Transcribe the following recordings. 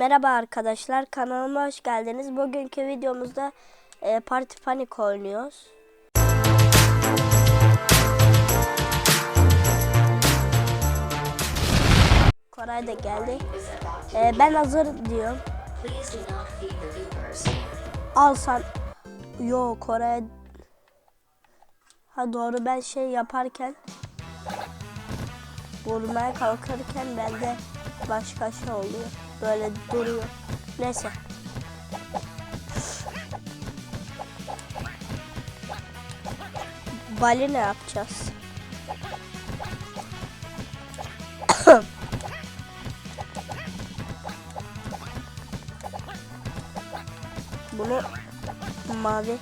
Merhaba arkadaşlar kanalıma hoş geldiniz. Bugünkü videomuzda e, Party Panic oynuyoruz. Koray da geldi. E, ben hazır diyorum. Al sen. Yo Koray. Ha doğru ben şey yaparken vurmaya kalkarken bende başka şey oluyor. Böyle duruyor. Neyse. Bali yapacağız? Bunu mavi.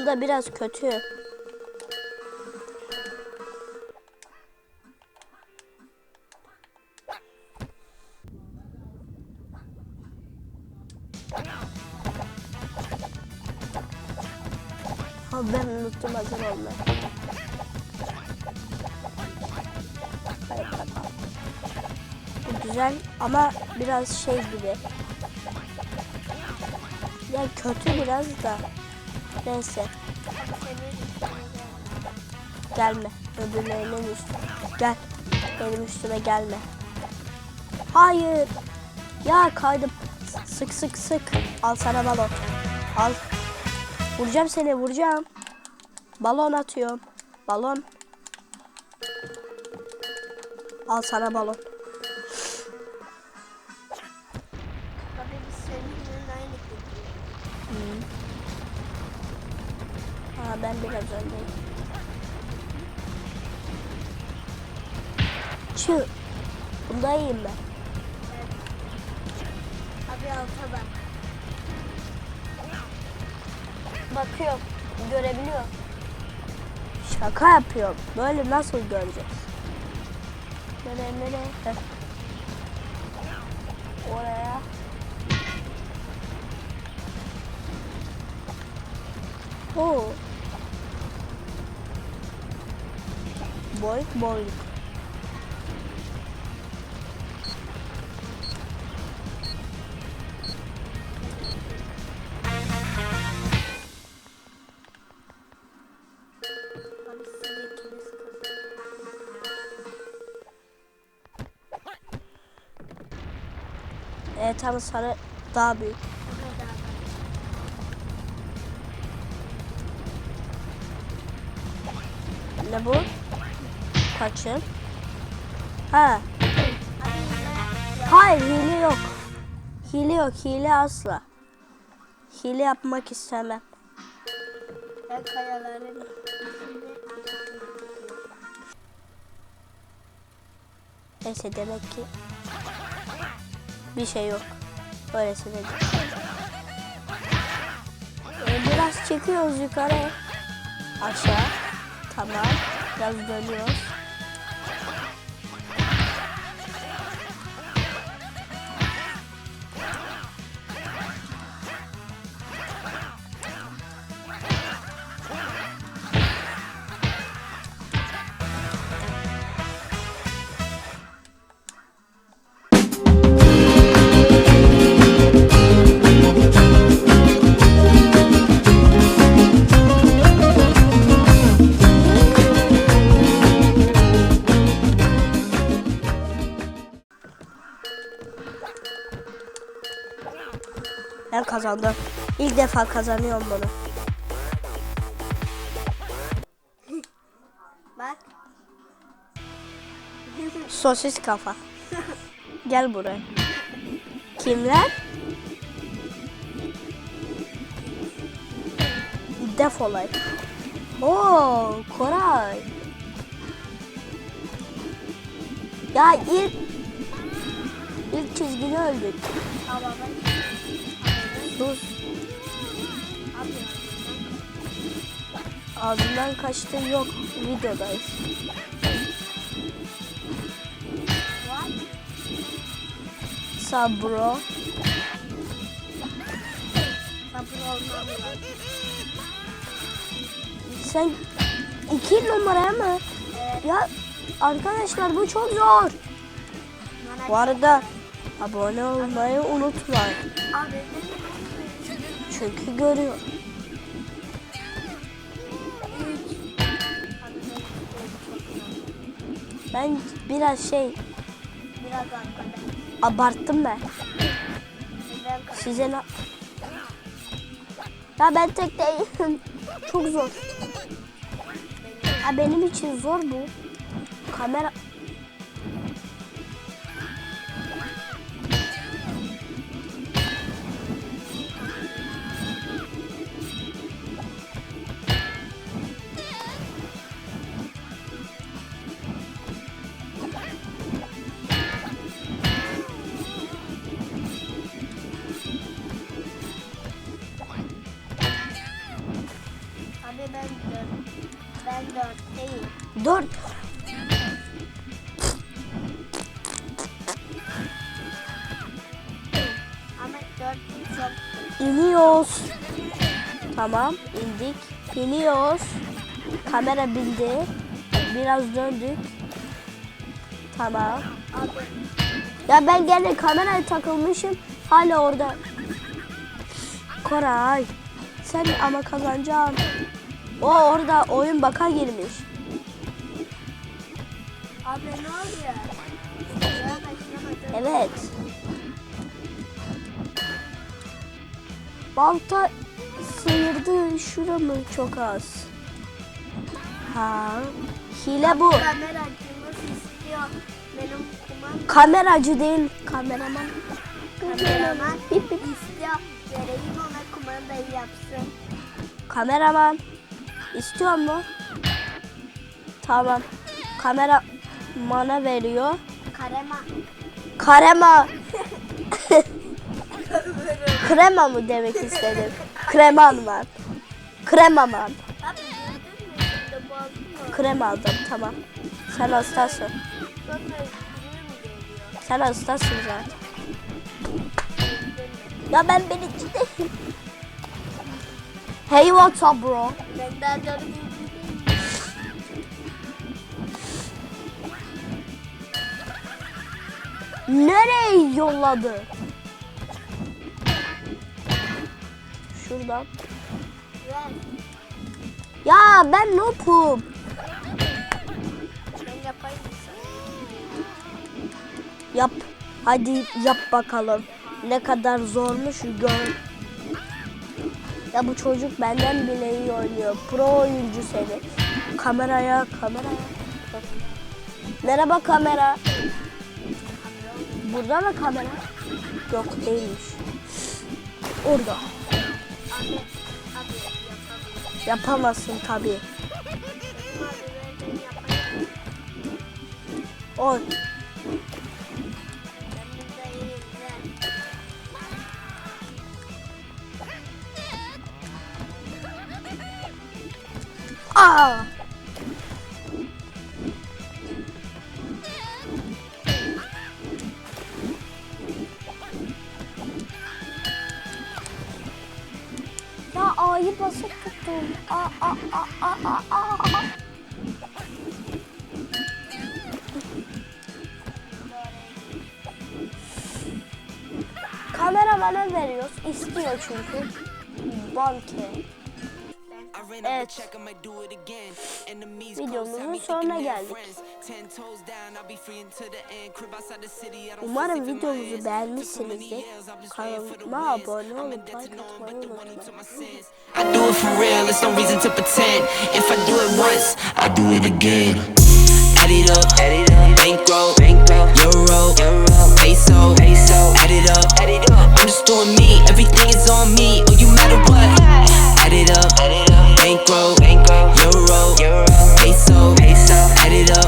Bunda biraz kötü. Ha ben unuttum hazır tamam. Bu güzel ama biraz şey gibi. Ya kötü biraz da. Neyse. Gelme. Öbürlerinin üstüne. Gel. Benim üstüme gelme. Hayır. Ya kaydım. Sık sık sık. Al sana balon. Al. Vuracağım seni vuracağım. Balon atıyorum. Balon. Al sana balon. Ben biraz öndeyim. Çı. Bunda iyiyim ben. Abi alta bak. Bakıyor. Görebiliyor. Şaka yapıyorum. Böyle nasıl göreceğiz? Nereye nereye? Oraya. Oo. Boy boy. Abi siz ikiniz kazan. Evet ama sarı daha büyük. Ne bu? Kaçın? Ha. Hayır hile yok. Hile yok. Hile asla. Hile yapmak istemem. Ben kayaların Neyse demek ki bir şey yok. Öylesine de. Ee, biraz çıkıyoruz yukarı. Aşağı. Tamam. Biraz dönüyoruz. Kazandım. İlk defa kazanıyorum bunu. bak. Sosis kafa. Gel buraya. Kimler? Defolay. Oo, Koray. Ya ilk ilk çizgini öldük. Ama ben Dur. Ağzından kaçtı yok videodayız. Sabro. Sen iki numaraya mı? Evet. Ya arkadaşlar bu çok zor. Bu arada abone olmayı unutmayın. Abi Çünkü görüyor. Ben biraz şey biraz abarttım ben. Size ne... Ya ben tek değilim. Çok zor. Ya benim için zor bu. Kamera... çok İniyoruz. Tamam indik. İniyoruz. Kamera bindi. Biraz döndük. Tamam. Ya ben gene kameraya takılmışım. Hala orada. Koray. Sen ama kazanacaksın. O orada oyun baka girmiş. Abi ne oluyor? Evet. Balta sıyırdı şuramı çok az. Ha. Hile bu. Kamera açılması istiyor. Benim kumam Kameracı değil, kameraman. kameraman istiyor. Vereyim ona kumandayı yapsın. Kameraman. İstiyor mu? Tamam. Kamera mana veriyor. Karema. Karema. Krema mı demek istedim? Kreman var. Kremaman. Krem aldım tamam. Sen hastasın. Sen hastasın zaten. Ya ben birinci değilim. Hey what's up bro? Ben daha dördüncü Nereye yolladı? Şuradan. Ya ben noobum. Ben yapayım Yap. Hadi yap bakalım. Ne kadar zormuş gör. Ya bu çocuk benden bile iyi oynuyor. Pro oyuncu seni. Kameraya, kameraya. Merhaba kamera. Burada mı kamera? Yok değilmiş. Orada. Yapamazsın tabii. Oy. Aa! A'yı basıp tuttum. A a a a a a. a. Kameramana veriyoruz. İstiyor çünkü. Banke. Evet. Videomuzun sonuna geldik. Umarım videomuzu beğenmişsinizdir. Kanalıma abone olup like atmayı unutmayın. I do it for real, there's no reason to pretend. If I do it once, I do it again. Add it up, add it up. Bankroll, bankroll. Euro, euro. Peso, peso. Add it up, add it up. I'm just doing me, everything is on me. Oh, bankroll, euro, peso, add it up.